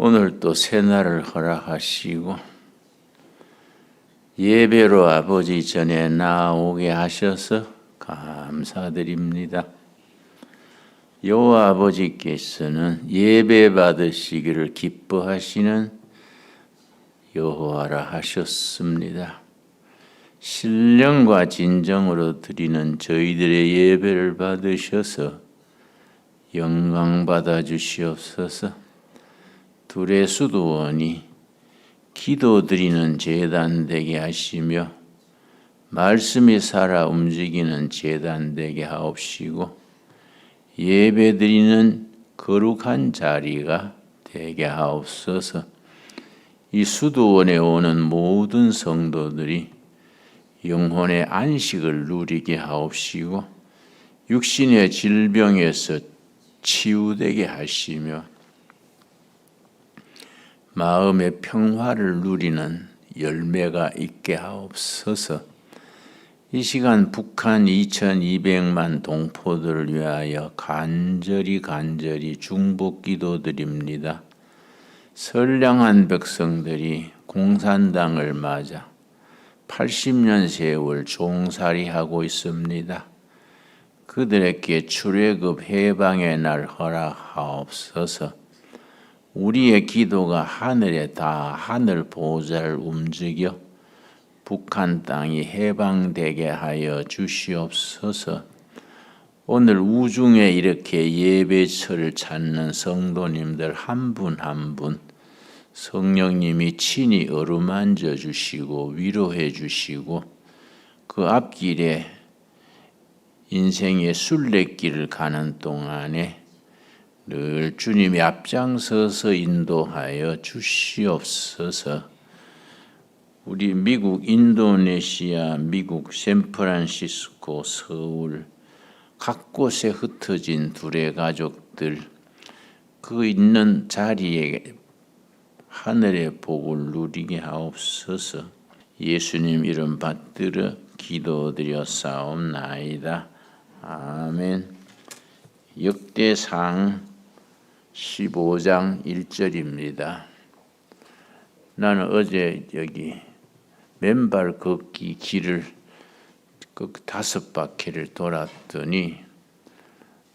오늘 또 새날을 허락하시고 예배로 아버지 전에 나오게 하셔서 감사드립니다. 여호와 아버지께서는 예배 받으시기를 기뻐하시는 여호와라 하셨습니다. 신령과 진정으로 드리는 저희들의 예배를 받으셔서 영광 받아 주시옵소서. 둘의 수도원이 기도 드리는 재단 되게 하시며 말씀이 살아 움직이는 재단 되게 하옵시고 예배 드리는 거룩한 자리가 되게 하옵소서. 이 수도원에 오는 모든 성도들이 영혼의 안식을 누리게 하옵시고 육신의 질병에서 치유되게 하시며 마음의 평화를 누리는 열매가 있게 하옵소서. 이 시간 북한 2200만 동포들을 위하여 간절히 간절히 중복 기도 드립니다. 선량한 백성들이 공산당을 맞아 80년 세월 종살이하고 있습니다. 그들에게 출애굽 해방의 날 허락하옵소서. 우리의 기도가 하늘에 다 하늘 보좌를 움직여 북한 땅이 해방되게 하여 주시옵소서. 오늘 우중에 이렇게 예배처를 찾는 성도님들 한 분 한 분 성령님이 친히 어루만져 주시고 위로해 주시고 그 앞길에 인생의 순례길을 가는 동안에 늘 주님이 앞장서서 인도하여 주시옵소서. 우리 미국 인도네시아, 미국 샌프란시스코, 서울 각 곳에 흩어진 둘의 가족들 그 있는 자리에 하늘의 복을 누리게 하옵소서. 예수님 이름 받들어 기도드렸사옵나이다. 아멘. 역대상 15장 1절입니다. 나는 어제 여기 맨발 걷기 길을 그 다섯 바퀴를 돌았더니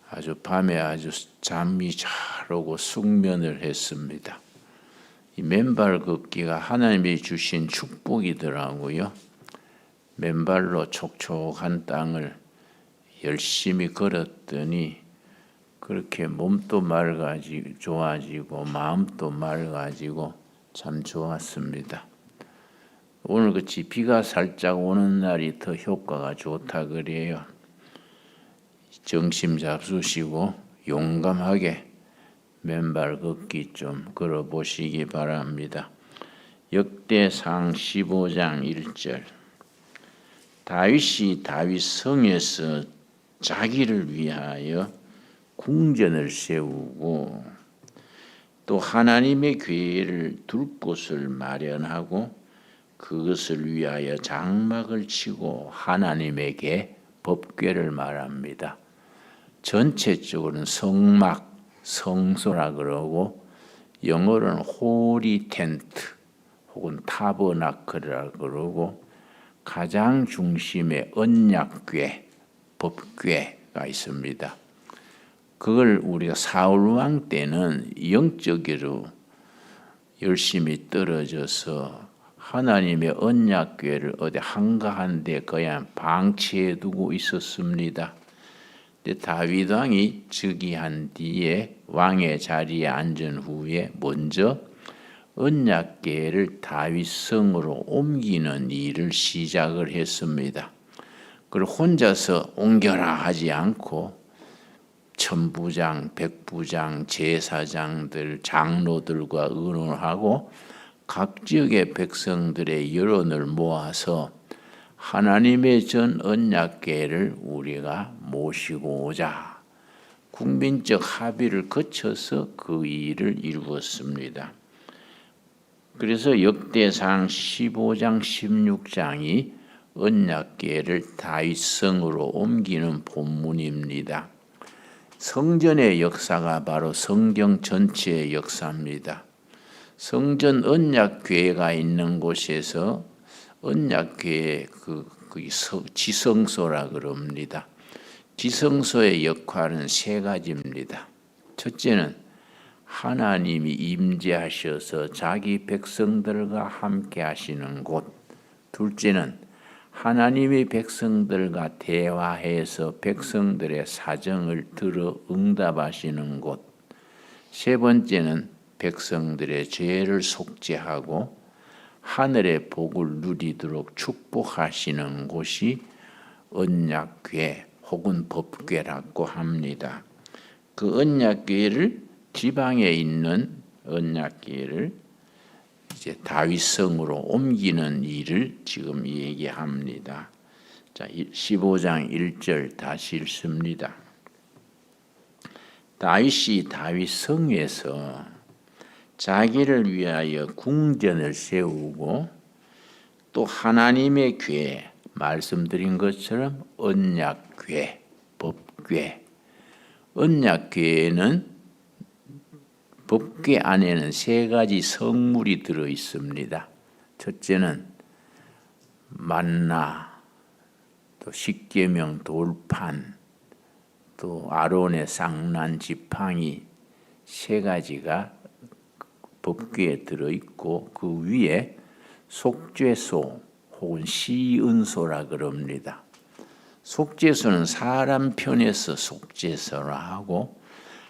아주 밤에 아주 잠이 잘 오고 숙면을 했습니다. 이 맨발 걷기가 하나님이 주신 축복이더라고요. 맨발로 촉촉한 땅을 열심히 걸었더니 그렇게 몸도 맑아지 좋아지고 마음도 맑아지고 참 좋았습니다. 오늘 같이 비가 살짝 오는 날이 더 효과가 좋다 그래요. 정심 잡수시고 용감하게 맨발 걷기 좀 걸어 보시기 바랍니다. 역대상 15장 1절 다윗이 다윗 성에서 자기를 위하여 궁전을 세우고 또 하나님의 교회를 둘 곳을 마련하고 그것을 위하여 장막을 치고 하나님에게 법궤를 말합니다. 전체적으로는 성막, 성소라 그러고 영어로는 호리 텐트 혹은 타버나클이라 그러고 가장 중심에 언약궤, 법궤가 있습니다. 그걸 우리가 사울 왕 때는 영적으로 열심히 떨어져서 하나님의 언약궤를 어디 한가한 데 그냥 방치해 두고 있었습니다. 근데 다윗 왕이 즉위한 뒤에 왕의 자리에 앉은 후에 먼저 언약궤를 다윗 성으로 옮기는 일을 시작을 했습니다. 그걸 혼자서 옮겨라 하지 않고 천부장, 백부장, 제사장들, 장로들과 의논하고 각 지역의 백성들의 여론을 모아서 하나님의 전 언약궤를 우리가 모시고 오자. 국민적 합의를 거쳐서 그 일을 이루었습니다. 그래서 역대상 15장 16장이 언약궤를 다윗성으로 옮기는 본문입니다. 성전의 역사가 바로 성경 전체의 역사입니다. 성전 언약궤가 있는 곳에서 언약궤의 그, 그 서- 지성소라 그럽니다. 지성소의 역할은 세 가지입니다. 첫째는 하나님이 임재하셔서 자기 백성들과 함께 하시는 곳. 둘째는 하나님이 백성들과 대화해서 백성들의 사정을 들어 응답하시는 곳. 세 번째는 백성들의 죄를 속죄하고 하늘의 복을 누리도록 축복하시는 곳이 언약궤 혹은 법궤라고 합니다. 그 언약궤를 지방에 있는 언약궤를 이제 다윗성으로 옮기는 일을 지금 얘기합니다. 자, 15장 1절 다시 읽습니다. 다윗이 다윗성에서 자기를 위하여 궁전을 세우고 또 하나님의 궤 말씀드린 것처럼 언약궤, 법궤, 언약궤에는 법궤 안에는 세 가지 성물이 들어 있습니다. 첫째는 만나, 또 십계명 돌판, 또 아론의 쌍난 지팡이 세 가지가 법궤에 들어 있고 그 위에 속죄소 혹은 시은소라 그럽니다. 속죄소는 사람 편에서 속죄소라 하고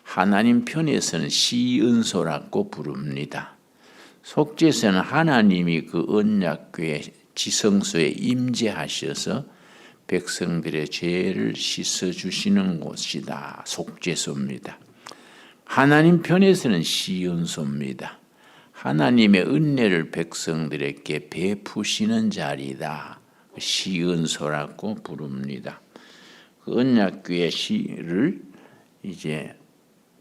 하나님 편에서는 시은소라고 부릅니다. 속죄소는 하나님이 그 언약궤 지성소에 임재하셔서 백성들의 죄를 씻어 주시는 곳이다. 속죄소입니다. 하나님 편에서는 시은소입니다. 하나님의 은혜를 백성들에게 베푸시는 자리다. 시은소라고 부릅니다. 그 언약궤의 시를 이제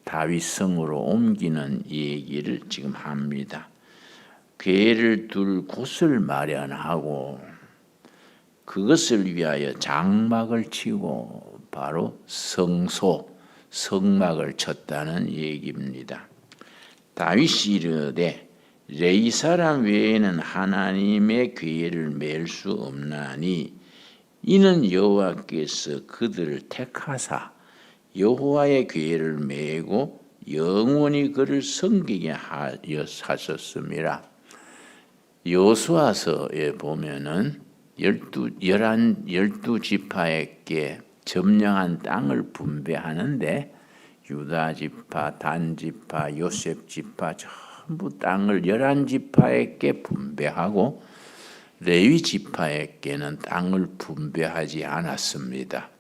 다윗성으로 옮기는 얘기를 지금 합니다. 궤를 둘 곳을 마련하고 그것을 위하여 장막을 치고 바로 성소, 성막을 쳤다는 얘기입니다. 다윗이 이르되 레이 사람 외에는 하나님의 궤를 맬 수 없나니 이는 여호와께서 그들을 택하사 여호와의 궤를 메고 영원히 그를 섬기게 하셨습니다. 여수아서에 보면은 열두 열한 열두 지파에게 점령한 땅을 분배하는데 유다 지파, 단 지파, 요셉 지파 전부 땅을 열한 지파에게 분배하고 레위 지파에게는 땅을 분배하지 않았습니다.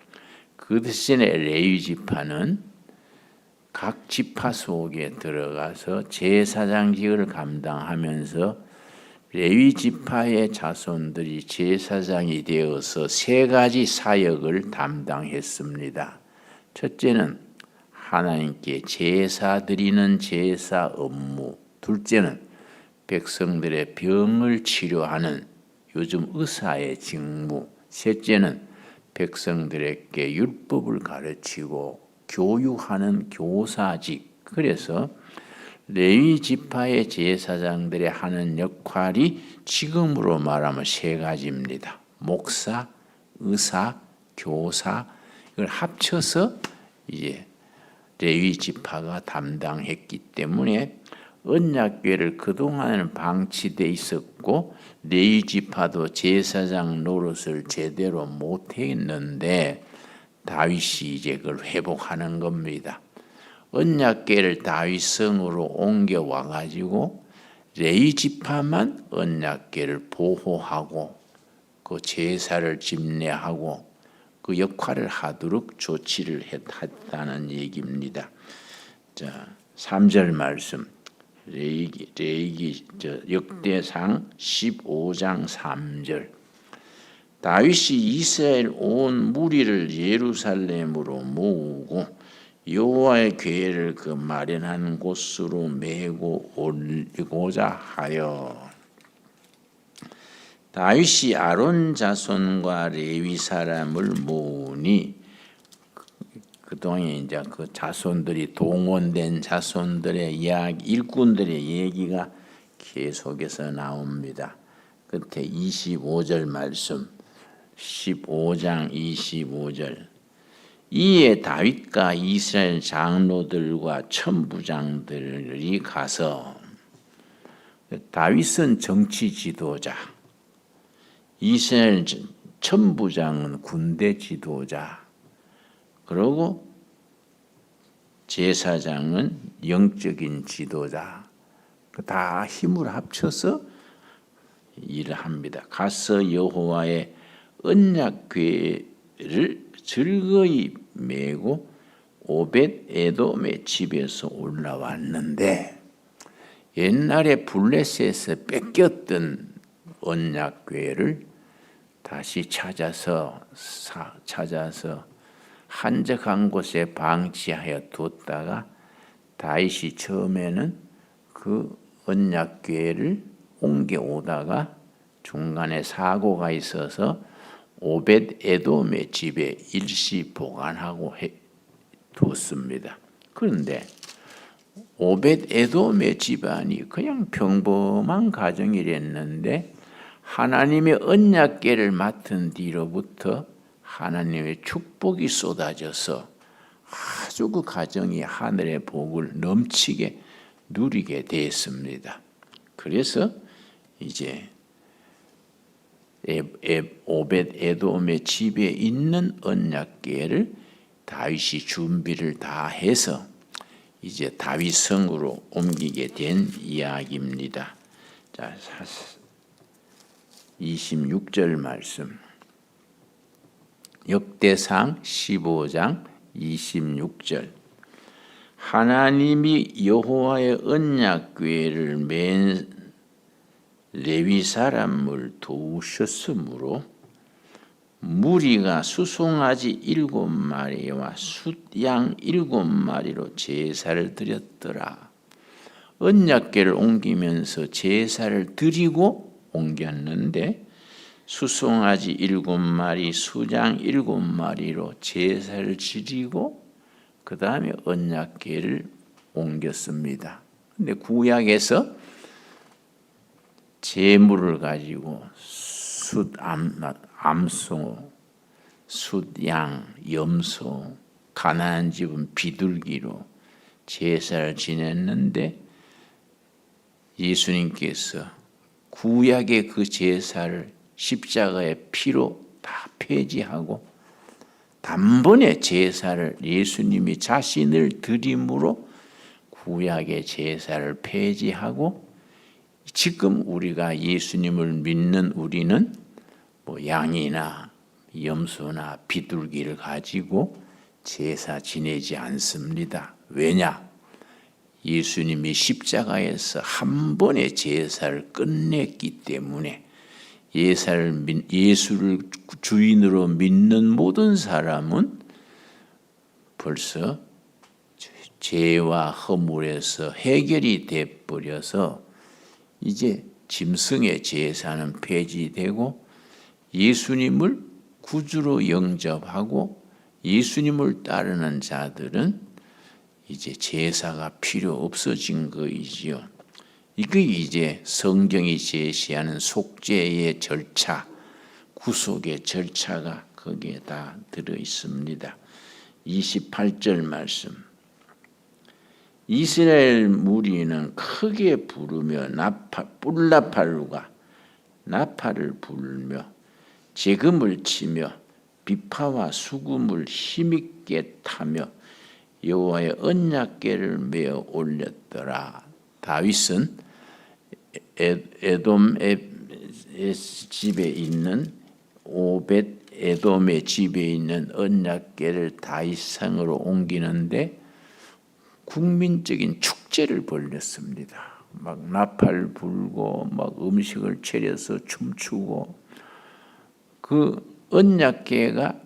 그 대신에 레위 지파는 각 지파 속에 들어가서 제사장직을 감당하면서 레위 지파의 자손들이 제사장이 되어서 세 가지 사역을 담당했습니다. 첫째는 하나님께 제사 드리는 제사 업무, 둘째는 백성들의 병을 치료하는 요즘 의사의 직무, 셋째는 백성들에게 율법을 가르치고 교육하는 교사직. 그래서 레위 지파의 제사장들이 하는 역할이 지금으로 말하면 세 가지입니다. 목사, 의사, 교사 이걸 합쳐서 이제 레위 지파가 담당했기 때문에 언약궤를 그동안은 방치돼 있었고 레위 지파도 제사장 노릇을 제대로 못 했는데 다윗이 이제 그걸 회복하는 겁니다. 언약궤를 다윗성으로 옮겨 와 가지고 레위 지파만 언약궤를 보호하고 그 제사를 집례하고 그 역할을 하도록 조치를 했다는 얘기입니다. 자, 3절 말씀. 레이기, 레이기 저 역대상 15장 3절. 다윗이 이스라엘 온 무리를 예루살렘으로 모으고 여호와의 궤를 그 마련한 곳으로 메고 올리고자 하여 다윗이 아론 자손과 레위 사람을 모으니 그동안 이제 그 자손들이 동원된 자손들의 이야기, 일꾼들의 얘기가 계속해서 나옵니다. 끝에 25절 말씀 15장 25절 이에 다윗과 이스라엘 장로들과 천부장들이 가서 다윗은 정치 지도자, 이스라엘 천부장은 군대 지도자, 그리고 제사장은 영적인 지도자, 다 힘을 합쳐서 일을 합니다. 가서 여호와의 언약궤를 즐거이 메고 오벳 에돔의 집에서 올라왔는데 옛날에 블레셋에서 뺏겼던 언약궤를 다시 찾아서 사, 찾아서 한적한 곳에 방치하여 뒀다가 다윗이 처음에는 그 언약궤를 옮겨 오다가 중간에 사고가 있어서 오벳 에돔의 집에 일시 보관하고 해 뒀습니다. 그런데 오벳 에돔의 집안이 그냥 평범한 가정이랬는데 하나님의 언약궤를 맡은 뒤로부터 하나님의 축복이 쏟아져서 아주 그 가정이 하늘의 복을 넘치게 누리게 됐습니다. 그래서 이제 오벳 에돔의 집에 있는 언약궤를 다윗이 준비를 다 해서 이제 다윗 성으로 옮기게 된 이야기입니다. 자, 26절 말씀. 역대상 15장 26절. 하나님이 여호와의 언약궤를 맨 레위 사람을 도우셨으므로 무리가 수송아지 일곱 마리와 숫양 일곱 마리로 제사를 드렸더라. 언약궤를 옮기면서 제사를 드리고 옮겼는데 수송아지 일곱 마리, 수장 일곱 마리로 제사를 지리고 그 다음에 언약궤를 옮겼습니다. 근데 구약에서 재물을 가지고 숫 암, 암소, 숫양, 염소, 가난한 집은 비둘기로 제사를 지냈는데 예수님께서 구약의 그 제사를 십자가의 피로 다 폐지하고 단번에 제사를 예수님이 자신을 드림으로 구약의 제사를 폐지하고 지금 우리가 예수님을 믿는 우리는 뭐 양이나 염소나 비둘기를 가지고 제사 지내지 않습니다. 왜냐? 예수님이 십자가에서 한 번의 제사를 끝냈기 때문에 예수를 주인으로 믿는 모든 사람은 벌써 죄와 허물에서 해결이 돼 버려서 이제 짐승의 제사는 폐지되고 예수님을 구주로 영접하고 예수님을 따르는 자들은 이제 제사가 필요 없어진 거이지요. 이게 이제 성경이 제시하는 속죄의 절차, 구속의 절차가 거기에 다 들어 있습니다. 28절 말씀. 이스라엘 무리는 크게 부르며 나파 뿔나팔과 나팔을 불며 재금을 치며 비파와 수금을 힘있게 타며 여호와의 언약궤를 메어 올렸더라. 다윗은 에돔의 집에 있는 오벳 에돔의 집에 있는 언약궤를 다윗 성으로 옮기는데 국민적인 축제를 벌렸습니다. 막 나팔 불고 막 음식을 차려서 춤추고 그 언약궤가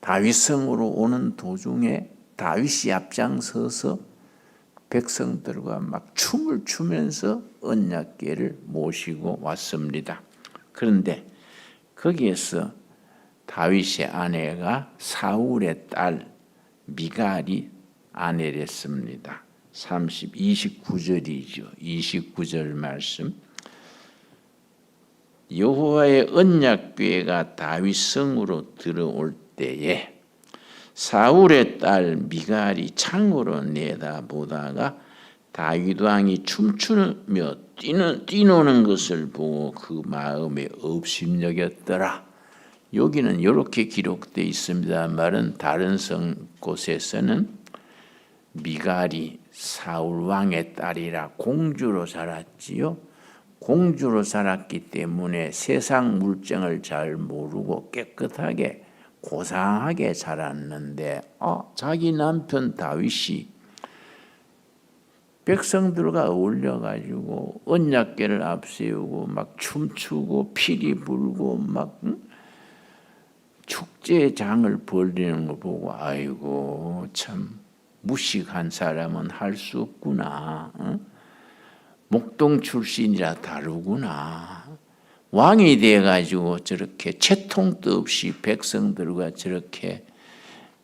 다윗성으로 오는 도중에 다윗이 앞장서서 백성들과 막 춤을 추면서 언약궤를 모시고 왔습니다. 그런데 거기에서 다윗의 아내가 사울의 딸 미갈이 아내랬습니다. 30 29절이죠. 29절 말씀. 여호와의 언약궤가 다윗 성으로 들어올 때에 사울의 딸 미갈이 창으로 내다보다가 다윗 왕이 춤추며 뛰는 뛰노는 것을 보고 그 마음에 업심여겼더라. 여기는 이렇게 기록되어 있습니다. 말은 다른 성 곳에서는 미갈이 사울 왕의 딸이라 공주로 자랐지요. 공주로 자랐기 때문에 세상 물정을 잘 모르고 깨끗하게 고상하게 자랐는데 어, 자기 남편 다윗이 백성들과 어울려 가지고 언약궤를 앞세우고 막 춤추고 피리 불고 막 응? 축제장을 벌리는 거 보고 아이고 참 무식한 사람은 할 수 없구나. 응? 목동 출신이라 다르구나. 왕이 돼 가지고 저렇게 채통도 없이 백성들과 저렇게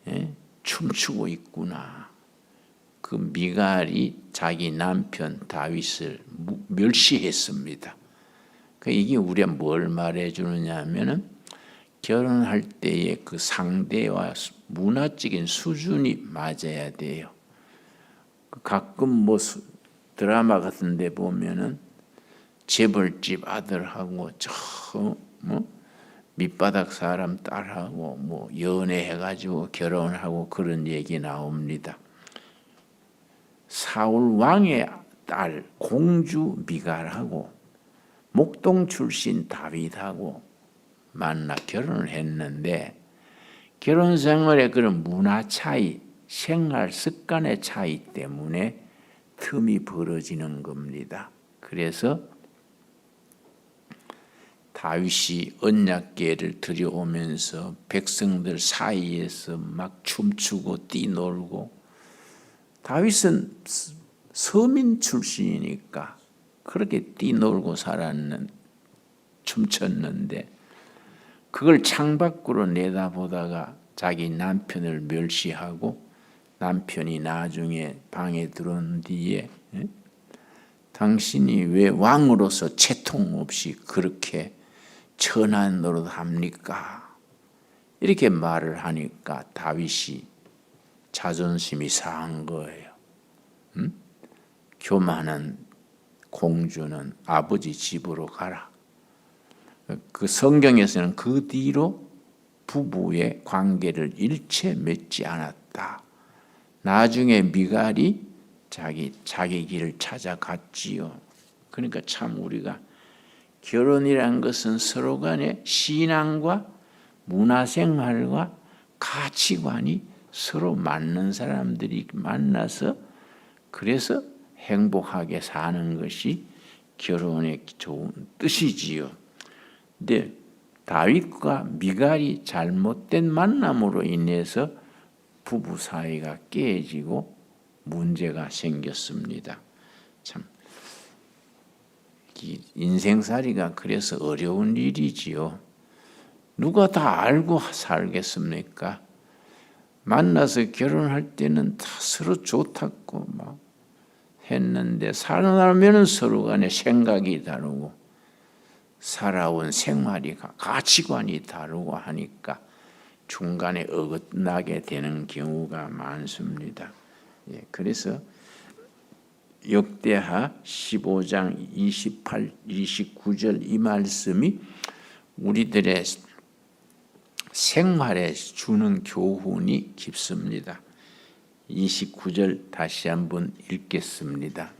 예? 춤추고 있구나. 그 미갈이 자기 남편 다윗을 멸시했습니다. 그 이게 우리가 뭘 말해 주느냐면은 결혼할 때의 그 상대와 문화적인 수준이 맞아야 돼요. 가끔 뭐 드라마 같은 데 보면은 재벌집 아들하고 저 뭐 밑바닥 사람 딸하고 뭐 연애해 가지고 결혼하고 그런 얘기 나옵니다. 사울 왕의 딸 공주 미갈하고 목동 출신 다윗하고 만나 결혼을 했는데 결혼 생활의 그런 문화 차이, 생활 습관의 차이 때문에 틈이 벌어지는 겁니다. 그래서 다윗이 언약궤를 들여오면서 백성들 사이에서 막 춤추고 뛰놀고 다윗은 서민 출신이니까 그렇게 뛰놀고 살았는 춤췄는데 그걸 창밖으로 내다보다가 자기 남편을 멸시하고 남편이 나중에 방에 들어온 뒤에 에? 당신이 왜 왕으로서 채통 없이 그렇게 천한 노릇 합니까? 이렇게 말을 하니까 다윗이 자존심이 상한 거예요. 음? 교만한 공주는 아버지 집으로 가라. 그 성경에서는 그 뒤로 부부의 관계를 일체 맺지 않았다. 나중에 미갈이 자기 자기 길을 찾아갔지요. 그러니까 참 우리가 결혼이란 것은 서로 간의 신앙과 문화생활과 가치관이 서로 맞는 사람들이 만나서 그래서 행복하게 사는 것이 결혼의 좋은 뜻이지요. 근데 다윗과 미갈이 잘못된 만남으로 인해서 부부 사이가 깨지고 문제가 생겼습니다. 참 인생살이가 그래서 어려운 일이지요. 누가 다 알고 살겠습니까? 만나서 결혼할 때는 다 서로 좋다고 막 했는데 살아나면 서로 간에 생각이 다르고 살아온 생활이 가치관이 다르고 하니까 중간에 어긋나게 되는 경우가 많습니다. 예, 그래서 역대하 15장 28, 29절 이 말씀이 우리들의 생활에 주는 교훈이 깊습니다. 29절 다시 한번 읽겠습니다.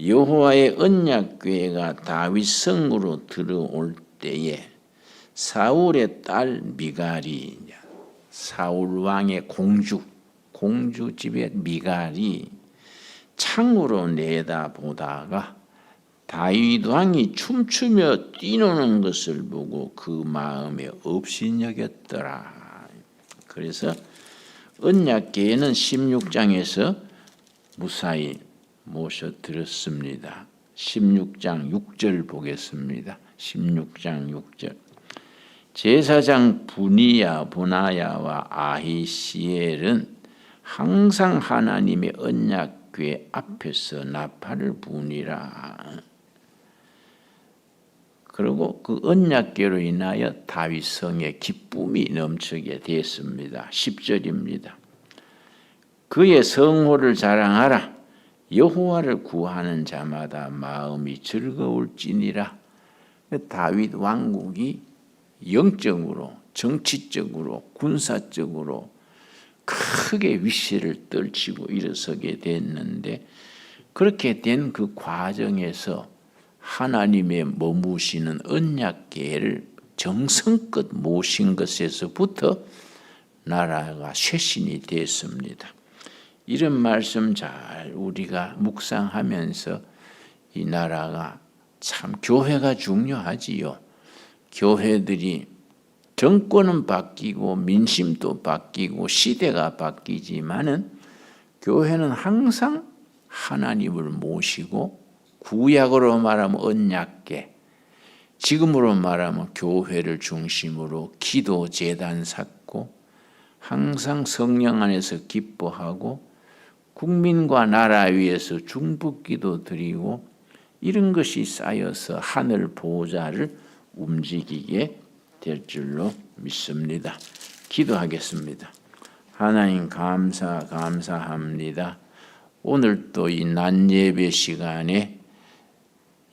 여호와의 언약궤가 다윗 성으로 들어올 때에 사울의 딸 미갈이 사울 왕의 공주 공주 집의 미갈이 창으로 내다보다가 다윗 왕이 춤추며 뛰노는 것을 보고 그 마음에 업신여겼더라. 그래서 언약궤에는 16장에서 무사히 모셔 드렸습니다. 16장 6절 보겠습니다. 16장 6절. 제사장 분이야 보나야와 아히시엘은 항상 하나님의 언약 궤 앞에서 나팔을 부니라. 그리고 그 언약궤로 인하여 다윗 성의 기쁨이 넘치게 되었습니다. 10절입니다. 그의 성호를 자랑하라. 여호와를 구하는 자마다 마음이 즐거울지니라. 다윗 왕국이 영적으로, 정치적으로, 군사적으로 크게 위세를 떨치고 일어서게 됐는데 그렇게 된 그 과정에서 하나님의 머무시는 언약계를 정성껏 모신 것에서부터 나라가 쇄신이 됐습니다. 이런 말씀 잘 우리가 묵상하면서 이 나라가 참 교회가 중요하지요. 교회들이 정권은 바뀌고 민심도 바뀌고 시대가 바뀌지만은 교회는 항상 하나님을 모시고 구약으로 말하면 언약계, 지금으로 말하면 교회를 중심으로 기도 재단 쌓고 항상 성령 안에서 기뻐하고 국민과 나라 위에서 중북기도 드리고 이런 것이 쌓여서 하늘 보좌를 움직이게 될 줄로 믿습니다. 기도하겠습니다. 하나님 감사 감사합니다. 오늘 또 이 난 예배 시간에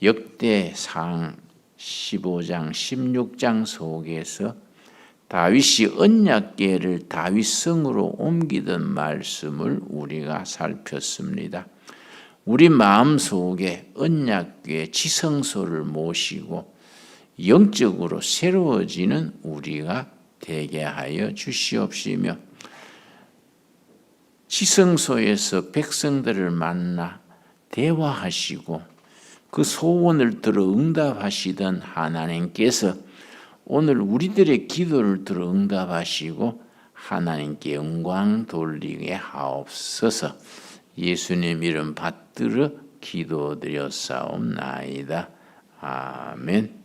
역대상 15장 16장 속에서 다윗이 언약궤를 다윗성으로 옮기던 말씀을 우리가 살폈습니다. 우리 마음 속에 언약궤 지성소를 모시고 영적으로 새로워지는 우리가 되게 하여 주시옵시며 지성소에서 백성들을 만나 대화하시고 그 소원을 들어 응답하시던 하나님께서 오늘 우리들의 기도를 들어 응답하시고 하나님께 영광 돌리게 하옵소서 예수님 이름 받들어 기도드렸사옵나이다. 아멘.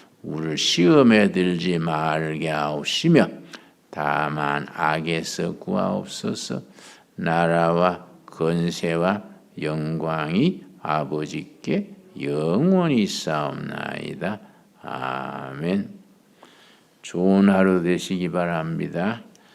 우리를 시험에 들지 말게 하옵시며 다만 악에서 구하옵소서 나라와 건세와 영광이 아버지께 영원히 싸움나이다. 아멘. 좋은 하루 되시기 바랍니다.